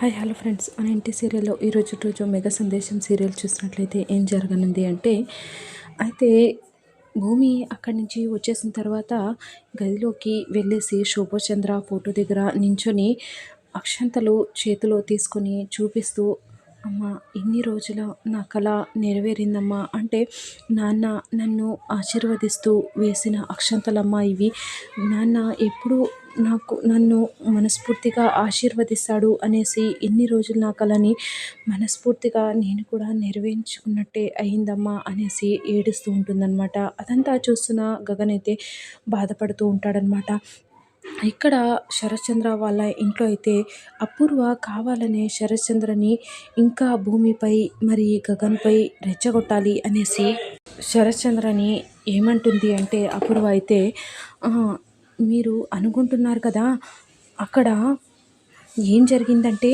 Hi hello friends. మన ఇంటి సీరియల్లో ఈరోజు రోజు మెగా సందేశం సీరియల్ చూసినట్లయితే ఏం జరగనుంది అంటే అయితే భూమి అక్కడి నుంచి వచ్చేసిన తర్వాత గదిలోకి వెళ్ళేసి శోభచంద్ర ఫోటో దగ్గర నించొని అక్షంతలు చేతిలో తీసుకొని చూపిస్తూ అమ్మ ఇన్ని రోజుల నా కళ నెరవేరిందమ్మా. అంటే నాన్న నన్ను ఆశీర్వదిస్తూ వేసిన అక్షంతలమ్మ ఇవి. నాన్న ఎప్పుడు నాకు నన్ను మనస్ఫూర్తిగా ఆశీర్వదిస్తాడు అనేసి ఇన్ని రోజులు నా కలని మనస్ఫూర్తిగా నేను కూడా నెరవేర్చుకున్నట్టే అయిందమ్మా అనేసి ఏడుస్తూ ఉంటుందన్నమాట. అదంతా చూస్తున్న గగన్ అయితే బాధపడుతూ ఉంటాడనమాట ఇక్కడ శరత్చంద్ర వాళ్ళ ఇంట్లో అయితే అపూర్వ కావాలనే శరత్చంద్రని ఇంకా భూమిపై మరి గగన్పై రెచ్చగొట్టాలి అనేసి శరత్చంద్రని ఏమంటుంది అంటే అపూర్వ అయితే మీరు అనుకుంటున్నారు కదా అక్కడ ఏం జరిగిందంటే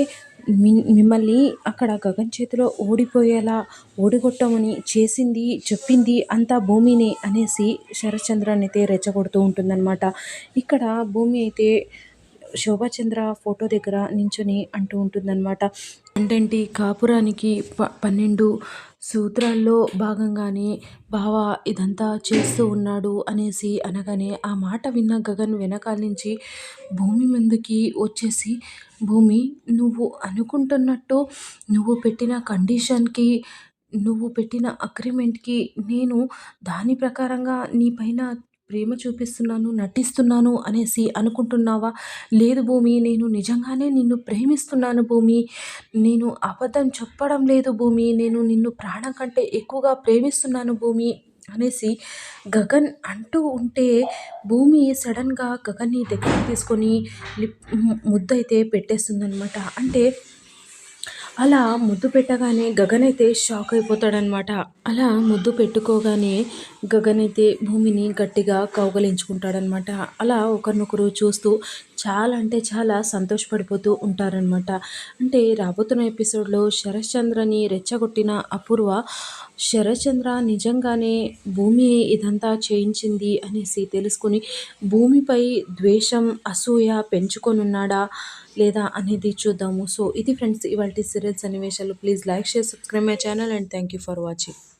మి మిమ్మల్ని అక్కడ గగన్ చేతిలో ఓడిపోయేలా ఓడిగొట్టమని చేసింది చెప్పింది అంతా భూమిని అనేసి శరత్చంద్రాన్ని అయితే రెచ్చగొడుతూ ఉంటుందన్నమాట. ఇక్కడ భూమి అయితే శోభాచంద్ర ఫోటో దగ్గర నించొని అంటూ ఉంటుందన్నమాట. ఏంటంటే కాపురానికి ప పన్నెండు సూత్రాల్లో భాగంగానే బావ ఇదంతా చేస్తూ ఉన్నాడు అనేసి అనగానే ఆ మాట విన్న గగన్ వెనకాల నుంచి భూమి ముందుకి వచ్చేసి భూమి నువ్వు అనుకుంటున్నట్టు నువ్వు పెట్టిన కండిషన్కి నువ్వు పెట్టిన అగ్రిమెంట్కి నేను దాని ప్రకారంగా నీ పైన ప్రేమ చూపిస్తున్నాను నటిస్తున్నాను అనేసి అనుకుంటున్నావా? లేదు భూమి నేను నిజంగానే నిన్ను ప్రేమిస్తున్నాను భూమి. నేను అబద్ధం చెప్పడం లేదు భూమి. నేను నిన్ను ప్రాణం కంటే ఎక్కువగా ప్రేమిస్తున్నాను భూమి అనేసి గగన్ అంటూ ఉంటే భూమి సడన్గా గగన్ని దగ్గరికి తీసుకొని లిప్ ముద్దైతే పెట్టేస్తుందనమాట అంటే అలా ముద్దు పెట్టగానే గగన్ అయితే షాక్ అయిపోతాడనమాట అలా ముద్దు పెట్టుకోగానే గగన్ అయితే భూమిని గట్టిగా కౌగలించుకుంటాడనమాట అలా ఒకరినొకరు చూస్తూ చాలా అంటే చాలా సంతోషపడిపోతూ ఉంటారనమాట అంటే రాబోతున్న ఎపిసోడ్లో శరశ్చంద్రని రెచ్చగొట్టిన అపూర్వ శరశ్చంద్ర నిజంగానే భూమి ఇదంతా చేయించింది అనేసి తెలుసుకుని భూమిపై ద్వేషం అసూయ పెంచుకొనున్నాడా లేదా అనేది చూద్దాము. సో ఇది ఫ్రెండ్స్ ఇవాళ సీరియల్ సన్నివేశాలు. Please like share subscribe my channel and thank you for watching.